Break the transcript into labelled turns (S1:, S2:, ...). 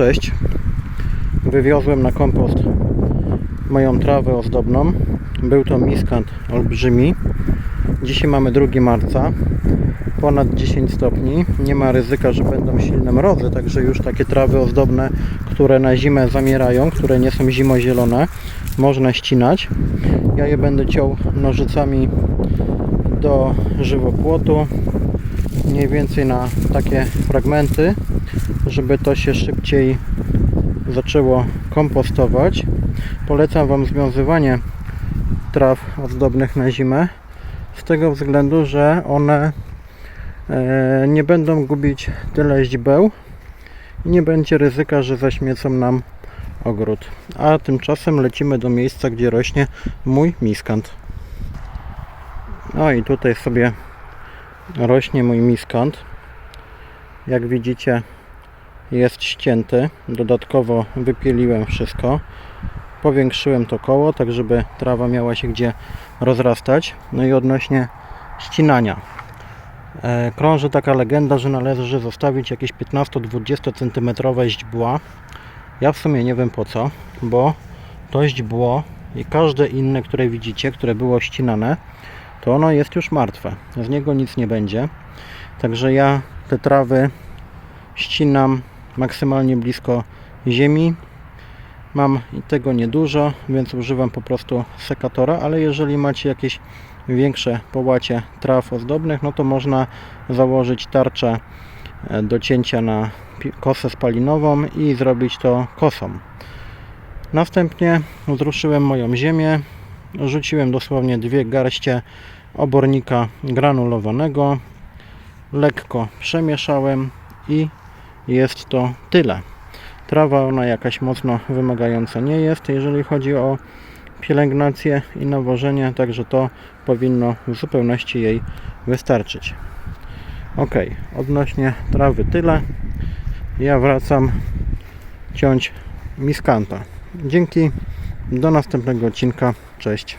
S1: cześć. Wywiozłem na kompost moją trawę ozdobną. Był to miskant olbrzymi. Dzisiaj mamy 2 marca. Ponad 10 stopni. Nie ma ryzyka, że będą silne mrozy, także już takie trawy ozdobne, które na zimę zamierają, które nie są zimozielone, można ścinać. Ja je będę ciął nożycami do żywopłotu mniej więcej na takie fragmenty, żeby to się szybciej zaczęło kompostować. Polecam Wam związywanie traw ozdobnych na zimę z tego względu, że one e, nie będą gubić tyle źdźbeł i nie będzie ryzyka, że zaśmiecą nam ogród. A tymczasem lecimy do miejsca, gdzie rośnie mój miskant. No i tutaj sobie rośnie mój miskant. Jak widzicie jest ścięty. Dodatkowo wypieliłem wszystko. Powiększyłem to koło, tak żeby trawa miała się gdzie rozrastać. No i odnośnie ścinania. E, krąży taka legenda, że należy zostawić jakieś 15-20 cm źdźbła. Ja w sumie nie wiem po co, bo to źdźbło i każde inne, które widzicie, które było ścinane, to ono jest już martwe. Z niego nic nie będzie. Także ja te trawy ścinam maksymalnie blisko ziemi. Mam tego niedużo, więc używam po prostu sekatora, ale jeżeli macie jakieś większe połacie traw ozdobnych, no to można założyć tarczę e, do cięcia na kosę spalinową i zrobić to kosą. Następnie zruszyłem moją ziemię, rzuciłem dosłownie dwie garście obornika granulowanego, lekko przemieszałem i jest to tyle. Trawa ona jakaś mocno wymagająca nie jest, jeżeli chodzi o pielęgnację i nawożenie, także to powinno w zupełności jej wystarczyć. Ok, odnośnie trawy tyle. Ja wracam ciąć miskanta. Dzięki, do następnego odcinka. Cześć.